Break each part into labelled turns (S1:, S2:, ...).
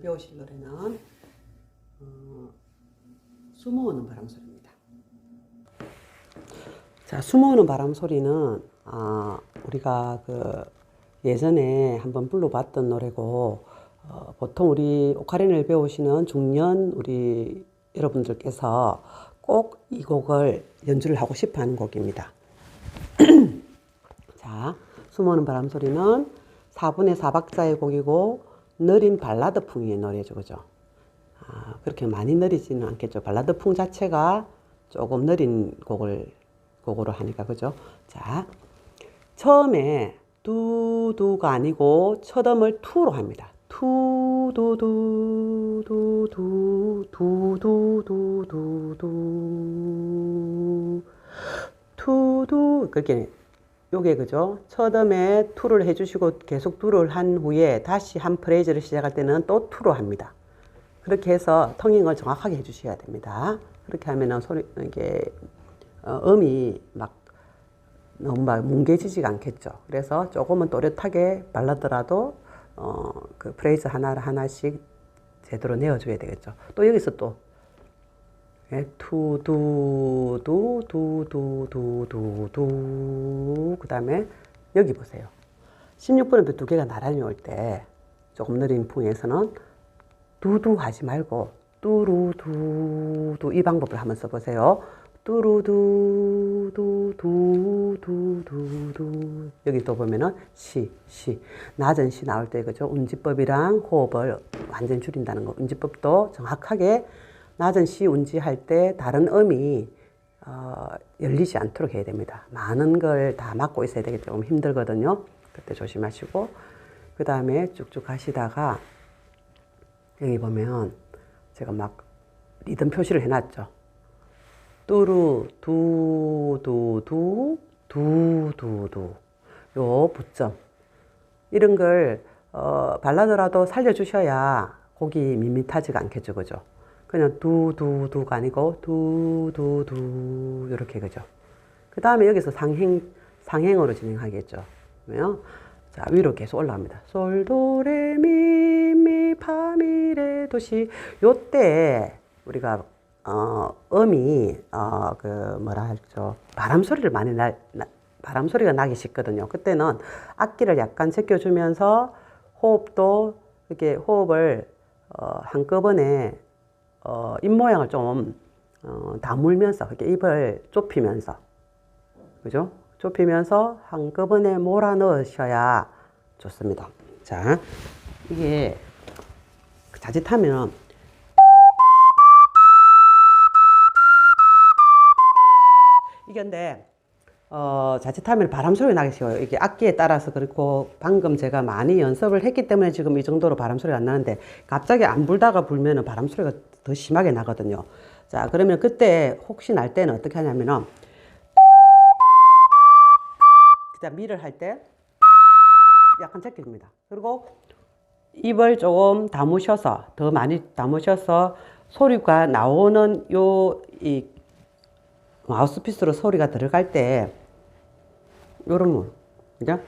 S1: 배우실 노래는 어, 숨어오는 바람 소리입니다. 자, 숨어오는 바람 소리는 아, 우리가 그 예전에 한번 불러봤던 노래고 어, 보통 우리 오카리나를 배우시는 중년 우리 여러분들께서 꼭 이 곡을 연주를 하고 싶어 하는 곡입니다. 자, 숨어오는 바람 소리는 4분의 4박자의 곡이고 느린 발라드풍의 노래죠, 그죠? 아, 그렇게 많이 느리지는 않겠죠. 발라드풍 자체가 조금 느린 곡을 곡으로 하니까 그죠? 자, 처음에 두두가 아니고 첫음을 투로 합니다. 투두두두두 두두두두두 투두 그렇게 요게 그죠? 첫음에 투를 해주시고 계속 투를 한 후에 다시 한 프레이즈를 시작할 때는 또 투로 합니다. 그렇게 해서 텅잉을 정확하게 해주셔야 됩니다. 그렇게 하면은 소리 이게 어, 음이 막 너무 막 뭉개지지가 않겠죠. 그래서 조금은 또렷하게 발라더라도 어, 그 프레이즈 하나 하나씩 제대로 내어줘야 되겠죠. 또 여기서 또 예, 투두두두두두두 그 다음에 여기 보세요. 16분음표 두 개가 나란히 올 때 조금 느린 풍에서는 두두 하지 말고 뚜루두두 이 방법을 한번 써보세요. 뚜루두두두두두 여기 또 보면은 시, 시 낮은 시 나올 때 그죠? 운지법이랑 호흡을 완전 줄인다는 거. 운지법도 정확하게 낮은 시 운지할 때 다른 음이 어, 열리지 않도록 해야 됩니다. 많은 걸 다 막고 있어야 되기 때문에 힘들거든요. 그때 조심하시고 그 다음에 쭉쭉 가시다가 여기 보면 제가 막 리듬 표시를 해놨죠. 뚜루 두두두 두두두 요 부점 이런 걸 어, 발라더라도 살려주셔야 곡이 밋밋하지가 않겠죠, 그죠? 그냥 두두두가 아니고 두두두 이렇게 그죠? 그 다음에 여기서 상행 상행으로 진행하겠죠. 그러면 자 위로 계속 올라갑니다. 솔도레미미 파미레 도시 요때 우리가 어 음이 어 그 뭐라 하죠 바람 소리를 많이 나, 나 바람 소리가 나기 쉽거든요. 그때는 악기를 약간 제껴주면서 호흡도 이렇게 호흡을 어, 한꺼번에 어, 입 모양을 좀 어, 다물면서 이렇게 입을 좁히면서 그죠? 좁히면서 한꺼번에 몰아 넣으셔야 좋습니다. 자, 이게 자칫하면 이게 근데 어, 자칫하면 바람 소리 나기 쉬워요. 이게 악기에 따라서 그렇고 방금 제가 많이 연습을 했기 때문에 지금 이 정도로 바람 소리가 안 나는데 갑자기 안 불다가 불면은 바람 소리가 더 심하게 나거든요. 자, 그러면 그때 혹시 날 때는 어떻게 하냐면은 그다음 미를 할 때 약간 제껴줍니다. 그리고 입을 조금 다무셔서 더 많이 다무셔서 소리가 나오는 요 이 마우스피스로 소리가 들어갈 때 요런 거 그죠?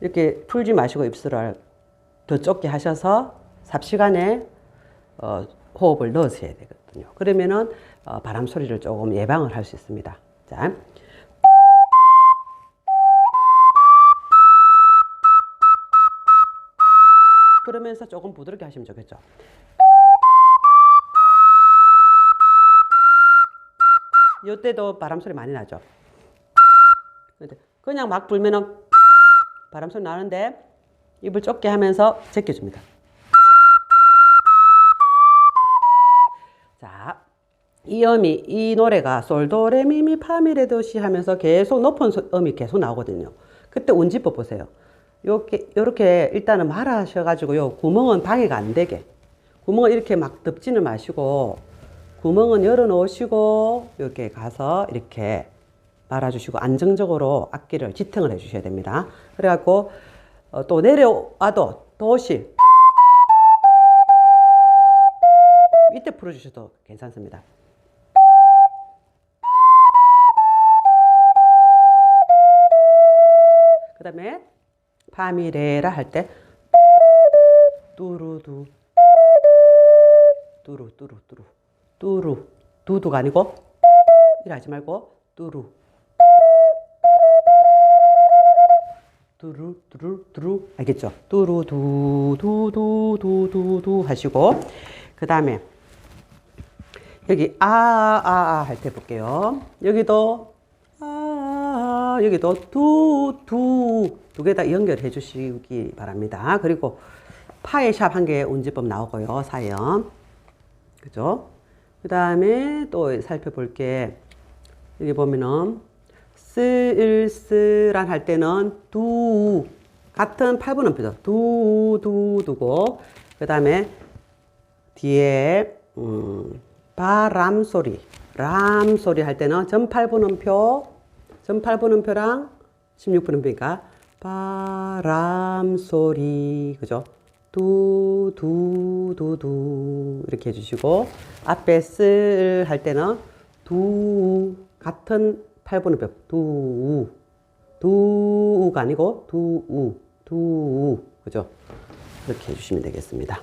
S1: 이렇게 풀지 마시고 입술을 더 좁게 하셔서 삽시간에 어, 호흡을 넣으셔야 되거든요. 그러면은 어, 바람 소리를 조금 예방을 할 수 있습니다. 자. 그러면서 조금 부드럽게 하시면 좋겠죠. 이때도 바람 소리 많이 나죠. 그냥 막 불면은 바람 소리 나는데 입을 좁게 하면서 제껴줍니다. 이 음이 이 노래가 솔도레미미 파미레도시 하면서 계속 높은 소- 음이 계속 나오거든요. 그때 운지법 보세요. 요렇게 요렇게 일단은 말하셔 가지고 요 구멍은 방해가 안 되게 구멍을 이렇게 막 덮지는 마시고 구멍은 열어 놓으시고 이렇게 가서 이렇게 말아 주시고 안정적으로 악기를 지탱을 해 주셔야 됩니다. 그래 갖고 어, 또 내려와도 도시 이때 풀어 주셔도 괜찮습니다. 그 다음에 파미레라 할 때 뚜루두. 뚜루 뚜루 뚜루. 뚜루. 두두가 아니고 이래 하지 말고 뚜루. 뚜루 뚜루 뚜루. 알겠죠? 뚜루 두두두두두두 하시고 그 다음에 여기 아아아 할때 볼게요. 여기도 아 여기도 두 두 두 개 다 연결해 주시기 바랍니다. 그리고 파의 샵 한 개 운지법 나오고요. 사연 그죠? 그 다음에 또 살펴볼 게 여기 보면은 쓸쓸한 할 때는 두 같은 8분음표죠. 두두 두고 그 다음에 뒤에 음, 바람 소리 람 소리 할 때는 전 8분음표 전 8분음표랑 16분음표니까 바람 소리 그죠? 두두두두 이렇게 해주시고 앞에 쓸 할 때는 두 같은 8분음표 두 두가 아니고 두우 두우 그죠? 그렇게 해주시면 되겠습니다.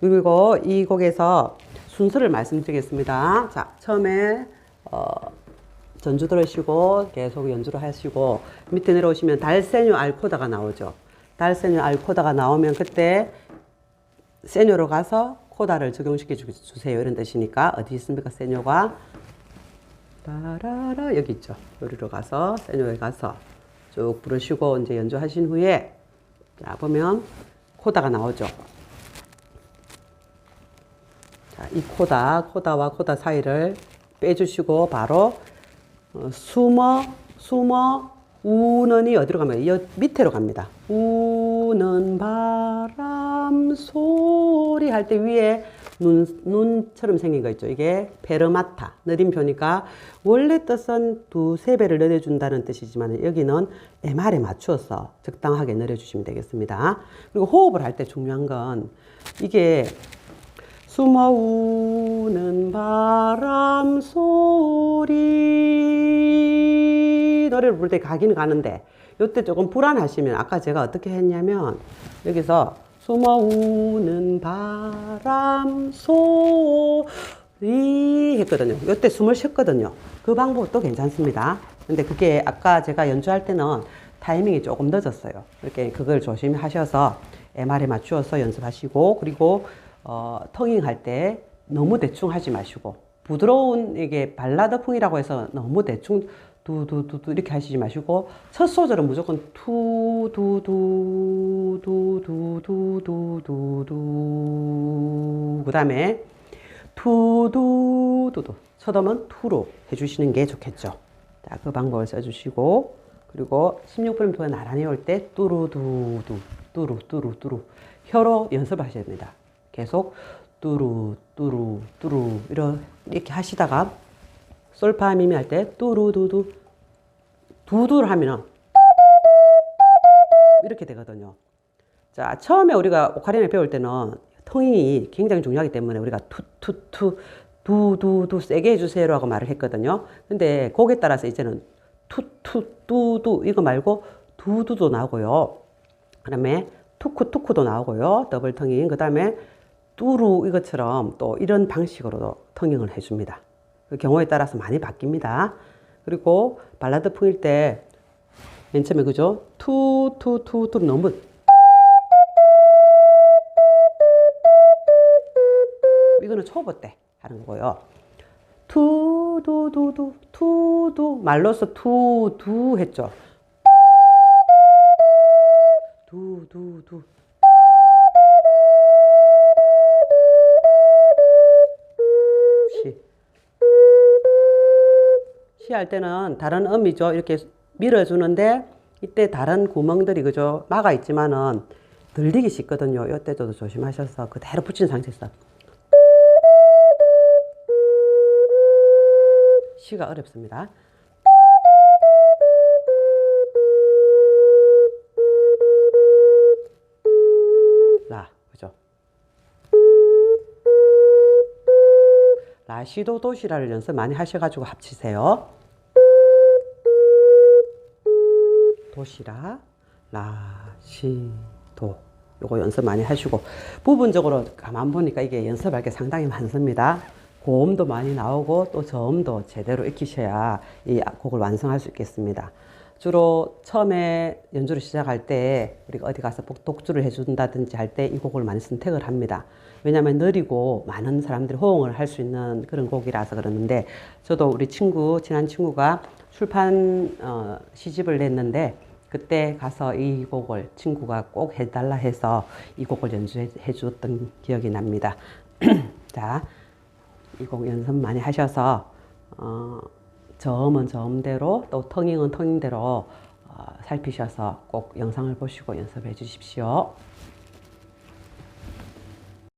S1: 그리고 이 곡에서 순서를 말씀드리겠습니다. 자 처음에 어, 전주 들으시고 계속 연주를 하시고 밑에 내려오시면 달세뇨 알코다가 나오죠. 달세뇨 알코다가 나오면 그때 세뇨로 가서 코다를 적용시켜 주- 주세요 이런 뜻이니까 어디 있습니까 세뇨가 따라라 여기 있죠. 여기로 가서 세뇨에 가서 쭉 부르시고 이제 연주하신 후에 자 보면 코다가 나오죠. 자, 이 코다, 코다와 코다 사이를 빼주시고 바로 어, 숨어, 숨어, 우는이 어디로 가면 여 밑으로 갑니다. 우는 바람 소리 할 때 위에 눈, 눈처럼 생긴 거 있죠. 이게 페르마타, 느림표니까 원래 뜻은 두세 배를 늘려준다는 뜻이지만 여기는 MR에 맞추어서 적당하게 늘려주시면 되겠습니다. 그리고 호흡을 할 때 중요한 건 이게 숨어 우는 바람 소리 노래를 부를 때 가기는 가는데 이때 조금 불안하시면 아까 제가 어떻게 했냐면 여기서 숨어 우는 바람 소리 했거든요. 이때 숨을 쉬었거든요. 그 방법도 괜찮습니다. 근데 그게 아까 제가 연주할 때는 타이밍이 조금 늦었어요. 이렇게 그걸 조심하셔서 MR에 맞추어서 연습하시고 그리고 어, 텅잉 할때 너무 대충 하지 마시고 부드러운 이게 발라드풍이라고 해서 너무 대충 두두두두 이렇게 하시지 마시고 첫 소절은 무조건 투두두두두두두두 그 다음에 투두두두 첫 음은 투로 해주시는 게 좋겠죠. 자, 그 방법을 써주시고 그리고 16분음표가 나란히 올 때 뚜루두두 뚜루 뚜루 뚜루 혀로 연습하셔야 됩니다. 계속 뚜루 뚜루 뚜루 이렇게 하시다가 솔파 미미 할 때 뚜루두두 두두를 하면은 이렇게 되거든요. 자 처음에 우리가 오카리나 배울 때는 텅이 굉장히 중요하기 때문에 우리가 투투투 두두두 세게 해주세요 라고 말을 했거든요. 근데 곡에 따라서 이제는 투투 뚜두 이거 말고 두두도 나오고요. 그 다음에 투쿠 투쿠도 나오고요. 더블 텅잉. 그다음에 뚜루 이것처럼 또 이런 방식으로도 텅잉을 해줍니다. 그 경우에 따라서 많이 바뀝니다. 그리고 발라드 풍일 때 맨 처음에 그죠? 투 투 투투 너무 이거는 초보 때 하는 거고요. 투두두두 투두 말로서 투두 했죠. 두두두 시할 때는 다른 음이죠. 이렇게 밀어주는데 이때 다른 구멍들이 그죠 막아 있지만은 들리기 쉽거든요. 이때도 조심하셔서 그대로 붙인 상태에서 시가 어렵습니다. 라시도 도시라를 연습 많이 하셔가지고 합치세요. 도시라 라시도 요거 연습 많이 하시고 부분적으로 가만 보니까 이게 연습할 게 상당히 많습니다. 고음도 많이 나오고 또 저음도 제대로 익히셔야 이 곡을 완성할 수 있겠습니다. 주로 처음에 연주를 시작할 때 우리가 어디 가서 복- 독주를 해준다든지 할 때 이 곡을 많이 선택을 합니다. 왜냐하면 느리고 많은 사람들이 호응을 할 수 있는 그런 곡이라서 그러는데 저도 우리 친구 친한 친구가 출판 어, 시집을 냈는데 그때 가서 이 곡을 친구가 꼭 해달라 해서 이 곡을 연주해 해 주었던 기억이 납니다. 자, 이 곡 연습 많이 하셔서 어, 저음은 저음대로 또 텅잉은 텅잉대로 어, 살피셔서 꼭 영상을 보시고 연습해 주십시오.